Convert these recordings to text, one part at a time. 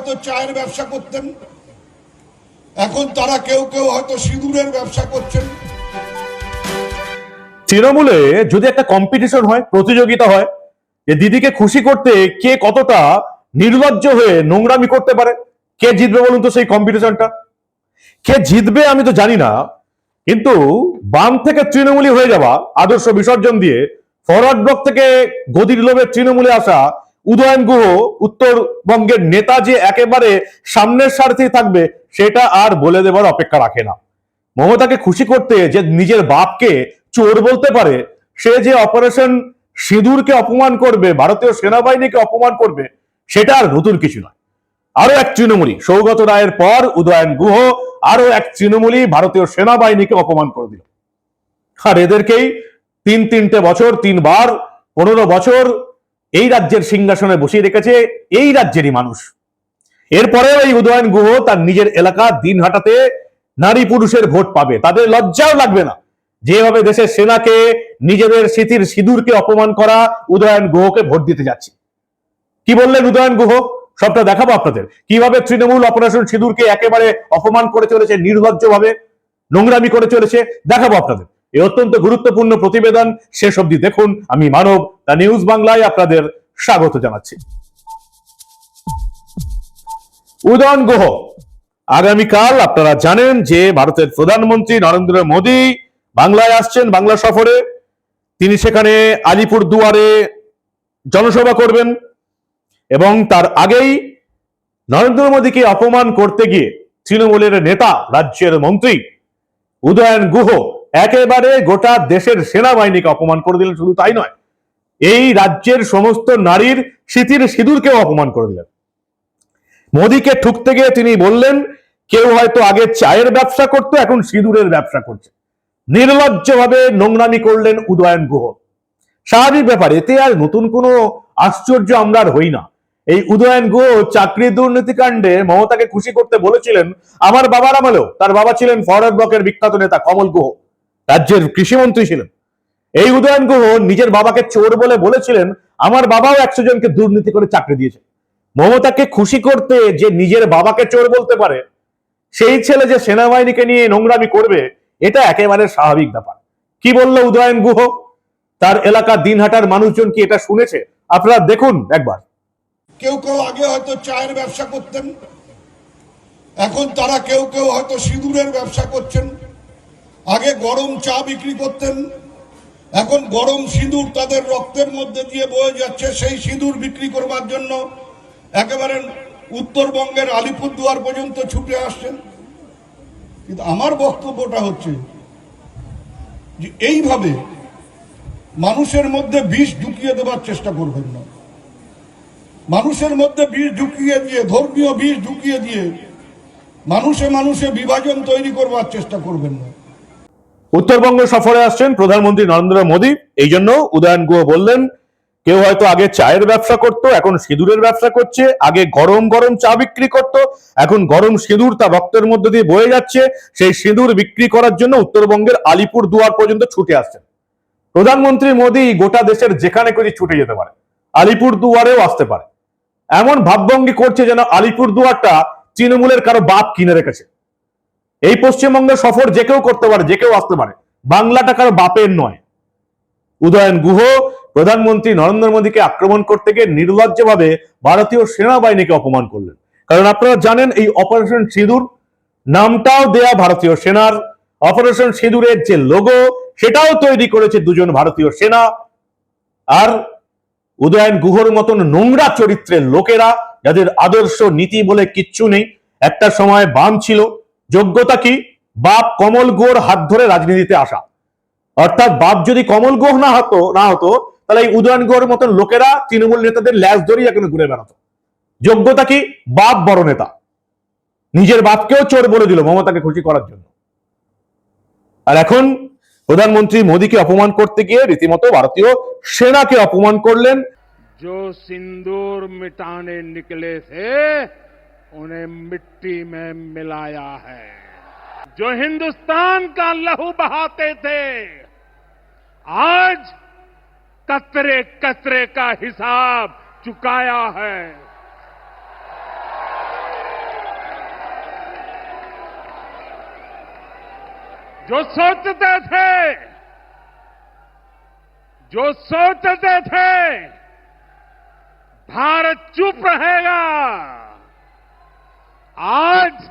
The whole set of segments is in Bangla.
হয়তো চায়ের ব্যবসা করতেন। এখন তারা কেউ কেউ হয়তো সিঁদুরের ব্যবসা করছেন। তৃণমূলে যদি একটা কম্পিটিশন হয়, প্রতিযোগিতা হয় যে দিদিকে খুশি করতে কে কতটা নির্লজ্জ হয়ে নোংরামি করতে পারে? কে জিতবে বলুন তো সেই কম্পিটিশনটা কে জিতবে আমি তো জানি না, কিন্তু বাম থেকে তৃণমূলী হয়ে যাওয়া, আদর্শ বিসর্জন দিয়ে ফরওয়ার্ড ব্লক থেকে গদির লোভে তৃণমূলে আসা উদয়ন গুহ উত্তরবঙ্গের নেতা যে একেবারে সামনের স্বার্থেই থাকবে, সেটা আর বলে দেবার অপেক্ষা রাখে না। মমতাকে খুশি করতে যে নিজের বাপকে চোর বলতে পারে, সে যে অপারেশন সিঁদুরকে অপমান করবে, ভারতীয় সেনাবাহিনীকে অপমান করবে, সেটা আর নতুন কিছু নয়। আরও এক তৃণমূলী সৌগত রায়ের পর উদয়ন গুহ আরও এক তৃণমূলী ভারতীয় সেনাবাহিনীকে অপমান করে দিল। আর এদেরকেই তিন তিনটে বছর, তিনবার, পনেরো বছর এই রাজ্যের সিংহাসনে বসিয়ে রেখেছে এই রাজ্যেরই মানুষ। এরপরেও এই উদয়ন গুহ তার নিজের এলাকা দিন হাটাতে নারী পুরুষের ভোট পাবে। তাদের লজ্জাও লাগবে না। যেভাবে দেশের সেনাকে, নিজেদের স্মৃতির সিঁদুরকে অপমান করা উদয়ন গুহকে ভোট দিতে যাচ্ছে। কি বললেন উদয়ন গুহ? সবটা দেখাবো আপনাদের। কীভাবে তৃণমূল অপারেশন সিঁদুরকে একেবারে অপমান করে চলেছে নির্লজ্জ ভাবে নোংরামি করে চলেছে, দেখাবো আপনাদের। এই অত্যন্ত গুরুত্বপূর্ণ প্রতিবেদন শেষ অবধি দেখুন। আমি মানব দা নিউজ বাংলায় আপনাদের স্বাগত জানাচ্ছি। উদয়ন গুহ, আগামীকাল আপনারা জানেন যে ভারতের প্রধানমন্ত্রী নরেন্দ্র মোদী বাংলায় আসছেন বাংলা সফরে। তিনি সেখানে আলিপুর দুয়ারে জনসভা করবেন এবং তার আগেই নরেন্দ্র মোদীকে অপমান করতে গিয়ে তৃণমূলের নেতা, রাজ্যের মন্ত্রী উদয়ন গুহ একেবারে গোটা দেশের সেনাবাহিনীকে অপমান করে দিলেন, শুধু তাই নয়, এই রাজ্যের সমস্ত নারীর স্মৃতির সিঁদুরকেও অপমান করে দিলেন। মোদীকে ঠুকতে গিয়ে তিনি বললেন, কেউ হয়তো আগে চায়ের ব্যবসা করতো, এখন সিঁদুরের ব্যবসা করছে। নির্লজ্জভাবে নোংরামি করলেন উদয়ন গুহ। স্বাভাবিক ব্যাপার, এতে আর নতুন কোনো আশ্চর্য আমরা আর হই না। এই উদয়ন গুহ চাকরি দুর্নীতি কাণ্ডে মমতাকে খুশি করতে বলেছিলেন, আমার বাবার আমলেও তার বাবা ছিলেন ফরওয়ার্ড ব্লকের বিখ্যাত নেতা কমল গুহ। রাজ্যের কৃষিমন্ত্রী ছিলেন। এই উদয়ন গুহ নিজের বাবাকে চোর বলে বলেছিলেন, আমার বাবাও একশো জনকে দুর্নীতি করে চাকরি দিয়েছে। মমতাকে খুশি করতে যে নিজের বাবাকে চোর বলতে পারে, সেই ছেলে যে সেনাবাহিনীকে নিয়ে নোংরামি করবে, এটা একেবারে স্বাভাবিক ব্যাপার। কি বলল উদয়ন গুহ? তার এলাকা দিনহাটার মানুষজন কি এটা শুনেছে? আপনারা দেখুন একবার। কেউ কেউ আগে হয়তো চায়ের ব্যবসা করতেন, এখন তারা কেউ কেউ হয়তো সিঁদুরের ব্যবসা করছেন। আগে গরম চা বিক্রি করতেন, এখন গরম সিঁদুর তাদের রক্তের মধ্যে দিয়ে বয়ে যাচ্ছে, সেই সিঁদুর বিক্রি করবার জন্য একেবারে উত্তরবঙ্গের আলিপুরদুয়ার পর্যন্ত ছুটে আসছেন। কিন্তু আমার বক্তব্যটা হচ্ছে যে এইভাবে মানুষের মধ্যে বিষ ঢুকিয়ে দেবার চেষ্টা করবেন না। মানুষের মধ্যে বিষ ঢুকিয়ে দিয়ে, ধর্মীয় বিষ ঢুকিয়ে দিয়ে মানুষে মানুষে বিভাজন তৈরি করবার চেষ্টা করবেন না। উত্তরবঙ্গ সফরে আসছেন প্রধানমন্ত্রী নরেন্দ্র মোদী। এই জন্য উদয়ন গুহ বললেন, কেউ হয়তো আগে চায়ের ব্যবসা করত, এখন সিঁদুরের ব্যবসা করছে, আগে গরম গরম চা বিক্রি করত, এখন গরম সিঁদুর তা রক্তের মধ্যে দিয়ে বয়ে যাচ্ছে, সেই সিঁদুর বিক্রি করার জন্য উত্তরবঙ্গের আলিপুর দুয়ার পর্যন্ত ছুটে আসছেন। প্রধানমন্ত্রী মোদী গোটা দেশের যেখানে খুঁজে ছুটে যেতে পারে, আলিপুর দুয়ারেও আসতে পারে। এমন ভাবভঙ্গি করছে যেন আলিপুর দুয়ারটা তৃণমূলের কারও বাপ কিনে রেখেছে। এই পশ্চিমবঙ্গের সফর যে কেউ করতে পারে, যে কেউ আসতে পারে। বাংলাটা কারও বাপের নয়। উদয়ন গুহ প্রধানমন্ত্রী নরেন্দ্র মোদীকে আক্রমণ করতে গিয়ে নির্লজ্জভাবে ভারতীয় সেনাবাহিনীকে অপমান করলেন। কারণ আপনারা জানেন এই অপারেশন সিঁদুর, নামটাও দেয়া ভারতীয় সেনার। অপারেশন সিঁদুরের যে লোগো সেটাও তৈরি করেছে দুজন ভারতীয় সেনা। আর উদয়ন গুহর মতন নোংরা চরিত্রের লোকেরা, যাদের আদর্শ নীতি বলে কিচ্ছু নেই। একটা সময় বাম ছিল যোগ্যতা কি বাপ কমল গুহর হাত ধরে রাজনীতিতে আসা অর্থাৎ বাপ যদি কমল গুহ না হতো না হতো তাহলে এই উদয়ন গুহর মতন লোকেরা তৃণমূল নেতাদের ল্যাস ধরেই এখন ঘুরে বেড়াতো যোগ্যতা কি বাপ বড় নেতা নিজের বাপকেও চোর বলে দিল মমতাকে খুশি করার জন্য আর এখন প্রধানমন্ত্রী মোদীকে অপমান করতে গিয়ে রীতিমতো ভারতীয় সেনাকে অপমান করলেন जो सिंदूर मिटाने निकले थे उन्हें मिट्टी में मिलाया है। जो हिंदुस्तान का लहू बहाते थे, आज कतरे कतरे का हिसाब चुकाया है। जो सोचते थे, जो सोचते थे, भारत चुप रहेगा। आज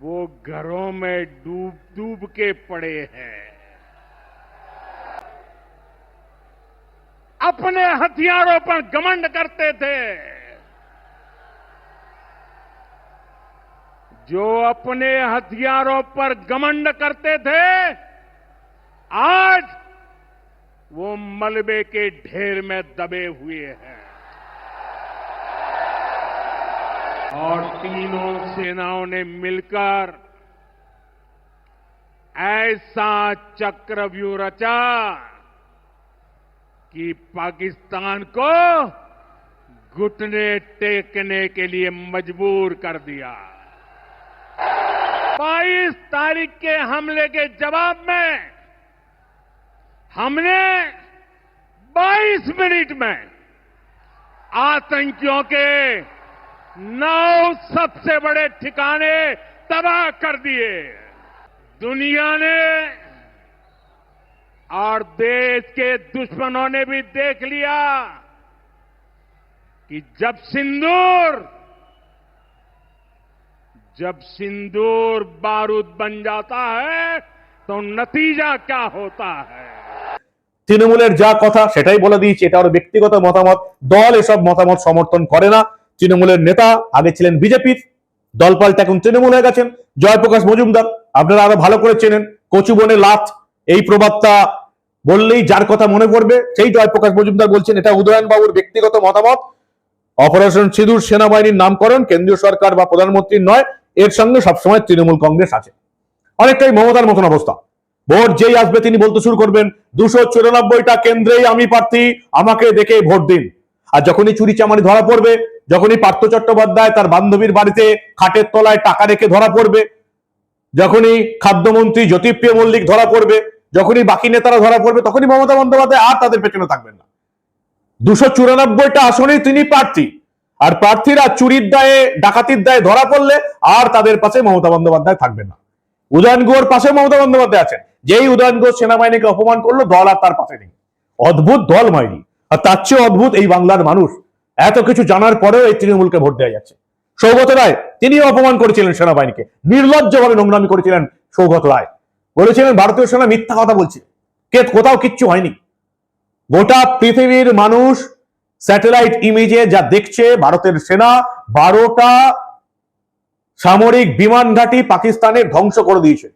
वो घरों में डूब डूब के पड़े हैं। अपने हथियारों पर गमंड करते थे। जो अपने हथियारों पर गमंड करते थे, आज वो मलबे के ढेर में दबे हुए हैं। और तीनों सेनाओं ने मिलकर ऐसा चक्रव्यूह रचा कि पाकिस्तान को घुटने टेकने के लिए मजबूर कर दिया। 22 तारीख के हमले के जवाब में हमने 22 मिनट में आतंकियों के नौ सबसे बड़े ठिकाने तबाह कर दिए दुनिया ने और देश के दुश्मनों ने भी देख लिया कि जब सिंदूर जब सिंदूर बारूद बन जाता है तो नतीजा क्या होता है তৃণমূলের যা কথা সেটাই বলে দিয়েছি এটা ওর ব্যক্তিগত মতামত দল এসব মতামত সমর্থন করে না তৃণমূলের নেতা, আগে ছিলেন বিজেপির দল পাল্টে এখন তৃণমূল হয়ে গেছেন। জয়প্রকাশ মজুমদার, আপনারা আরও ভালো করে চেনেন। কচু বনে লাথ, এই প্রবাদটা বললেই যার কথা মনে পড়বে, সেই জয়প্রকাশ মজুমদার বলছেন, এটা উদয়ন বাবুর ব্যক্তিগত মতামত। অপারেশন সিঁদুর সেনাবাহিনীর নামকরণ কেন্দ্রীয় সরকার বা প্রধানমন্ত্রীর নয়, এর সঙ্গে সবসময় তৃণমূল কংগ্রেস আছে। অনেকটাই মমতার মতন অবস্থা। ভোট যেই আসবে তিনি বলতে শুরু করবেন, দুশো চুরানব্বইটা কেন্দ্রেই আমি প্রার্থী, আমাকে দেখে ভোট দিন। আর যখনই চুরি চামারি ধরা পড়বে যখনই পার্থ চট্টোপাধ্যায় তার বান্ধবীর বাড়িতে খাটের তলায় টাকা রেখে ধরা পড়বে, যখনই খাদ্যমন্ত্রী জ্যোতিপ্রিয় মল্লিক ধরা পড়বে, যখনই বাকি নেতারা ধরা পড়বে, তখনই মমতা বন্দ্যোপাধ্যায় আর তাদের পেছনে থাকবেন না। দুশো চুরানব্বইটা আসনেই তিনি প্রার্থী। আর প্রার্থীরা চুরির দায়ে, ডাকাতির দায়ে ধরা পড়লে আর তাদের পাশে মমতা বন্দ্যোপাধ্যায় থাকবেন না। উদয়ন গুহর পাশে মমতা বন্দ্যোপাধ্যায় আছেন। যেই উদয়ন গুহ সেনাবাহিনীকে অপমান করল, দল আর তার পাশে নেই। অদ্ভুত দল মাইরি। আর তার চেয়ে অদ্ভুত এই বাংলার মানুষ। এত কিছু জানার পরেও এই তৃণমূলকে ভোট দেওয়া যাচ্ছে। সৌগত রায়, তিনিও অপমান করেছিলেন সেনাবাহিনীকে। নির্লজ্জভাবে নোংরামি করেছিলেন সৌগত রায়। বলেছিলেন ভারতীয় সেনা মিথ্যা কথা বলছে। কে, কোথাও কিচ্ছু হয়নি। গোটা পৃথিবীর মানুষ স্যাটেলাইট ইমেজে যা দেখছে, ভারতের সেনা বারোটা সামরিক বিমান ঘাঁটি পাকিস্তানে ধ্বংস করে দিয়েছে।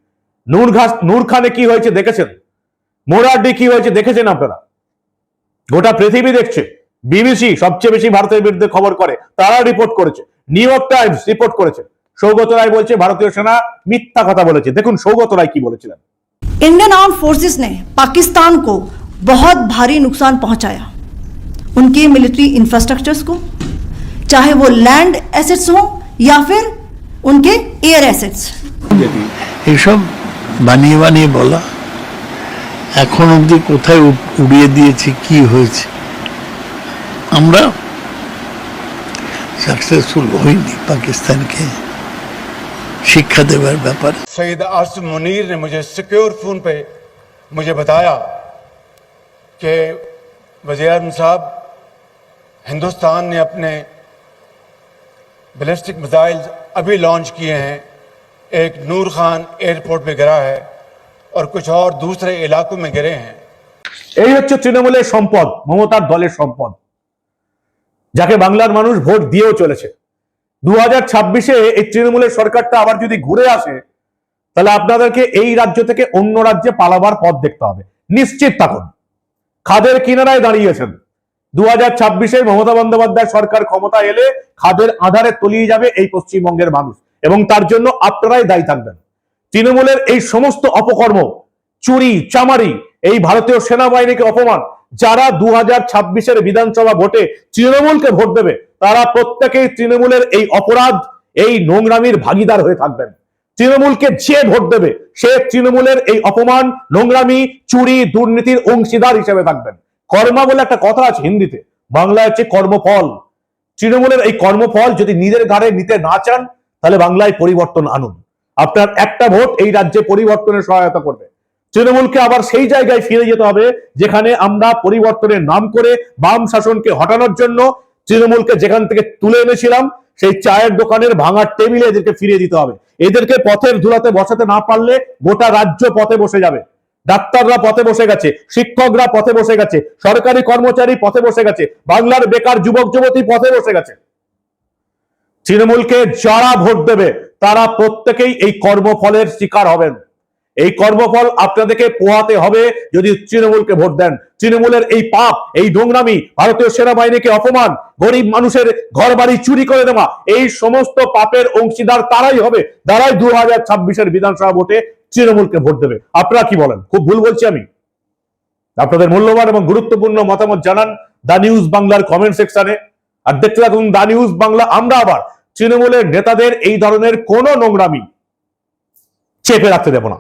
নূরঘাস, নূরখানে কি হয়েছে দেখেছেন? মোরাড্ডি কি হয়েছে দেখেছেন আপনারা? গোটা পৃথিবী দেখছে। বিবিসি সবচেয়ে বেশি ভারতের বিরুদ্ধে খবর করে তারা রিপোর্ট করেছে নিউ ইয়র্ক টাইমস রিপোর্ট করেছে সৌগত রায় বলছে ভারতীয় সেনা মিথ্যা কথা বলেছে দেখুন সৌগত রায় কি বলেছিলেন इंडियन आर्म फोर्सेस ने पाकिस्तान को बहुत भारी नुकसान पहुंचाया उनके मिलिट्री इंफ्रास्ट्रक्चर्स को चाहे वो लैंड एसेट्स हों या फिर उनके एयर एसेट्स এসব বানিয়ে বানিয়ে বলা এখন অবধি কোথায় উড- উড়িয়ে দিয়েছে কি হয়েছে আমরা সাকসেসফুল হইনি পাকিস্তানকে শিক্ষা দেওয়ার ব্যাপারে सईद आसिम मुनीर ने मुझे सिक्योर फोन पे मुझे बताया कि वज़ीर आज़म साहब हिंदुस्तान ने अपने बैलिस्टिक मिसाइल अभी लॉन्च किए हैं एक नूर खान एयरपोर्ट पे गिरा है और कुछ और दूसरे इलाकों में गिरे हैं এই হচ্ছে তৃণমূলের সম্পদ মমতার দলের সম্পদ যাকে বাংলার মানুষ ভোট দিয়েও চলেছে। দু হাজার ছাব্বিশে এই তৃণমূলের সরকারটা আবার যদি ঘুরে আসে, তাহলে আপনাদেরকে এই রাজ্য থেকে অন্য রাজ্যে পালাবার পথ দেখতে হবে। নিশ্চিত থাকুন। খাদের কিনারায় দাঁড়িয়েছেন। দু হাজার ছাব্বিশে মমতা বন্দ্যোপাধ্যায় সরকার ক্ষমতা এলে খাদের আধারে তলিয়ে যাবে এই পশ্চিমবঙ্গের মানুষ এবং তার জন্য আপনারাই দায়ী থাকবেন। তৃণমূলের এই সমস্ত অপকর্ম, চুরি, চামারি, এই ভারতীয় সেনাবাহিনীকে অপমান যারা দু হাজার ছাব্বিশের বিধানসভা ভোটে তৃণমূলকে ভোট দেবে, তারা প্রত্যেকেই তৃণমূলের এই অপরাধ, এই নোংরামির ভাগিদার হয়ে থাকবেন। তৃণমূলকে যে ভোট দেবে, সে তৃণমূলের এই অপমান, নোংরামি, চুরি, দুর্নীতির অংশীদার হিসেবে থাকবেন। কর্মা বলে একটা কথা আছে হিন্দিতে, বাংলায় হচ্ছে কর্মফল। তৃণমূলের এই কর্মফল যদি নিজের ঘাড়ে নিতে না চান, তাহলে বাংলায় পরিবর্তন আনুন। আপনার একটা ভোট এই রাজ্যে পরিবর্তনের সহায়তা করবে। তৃণমূলকে আবার সেই জায়গায় ফিরে যেতে হবে, যেখানে আমরা পরিবর্তনের নাম করে বাম শাসনকে হটানোর জন্য তৃণমূলকে যেখান থেকে তুলে এনেছিলাম, সেই চায়ের দোকানের ভাঙার টেবিলে এদেরকে ফিরিয়ে দিতে হবে। এদেরকে পথের ধুলাতে বসাতে না পারলে গোটা রাজ্য পথে বসে যাবে। ডাক্তাররা পথে বসে গেছে, শিক্ষকরা পথে বসে গেছে, সরকারি কর্মচারী পথে বসে গেছে, বাংলার বেকার যুবক যুবতী পথে বসে গেছে। তৃণমূলকে যারা ভোট দেবে, তারা প্রত্যেকেই এই কর্মফলের শিকার হবেন। এই কর্মফল আপনাদেরকে পোহাতে হবে যদি তৃণমূলকে ভোট দেন। তৃণমূলের এই পাপ, এই নোংরামি ভারতীয় সেনাবাহিনীকে অপমান, গরিব মানুষের ঘর বাড়ি চুরি করে দেওয়া, এই সমস্ত পাপের অংশীদার তারাই হবে। তারাই দু হাজার ছাব্বিশের বিধানসভা ভোটে তৃণমূলকে ভোট দেবে। আপনারা কি বলেন? খুব ভুল বলছি আমি। আপনাদের মূল্যবান এবং গুরুত্বপূর্ণ মতামত জানান দা নিউজ বাংলার কমেন্ট সেকশনে আর দেখতে থাকুন দা নিউজ বাংলা। আমরা আবার তৃণমূলের নেতাদের এই ধরনের কোনো নোংরামি চেপে রাখতে দেব না।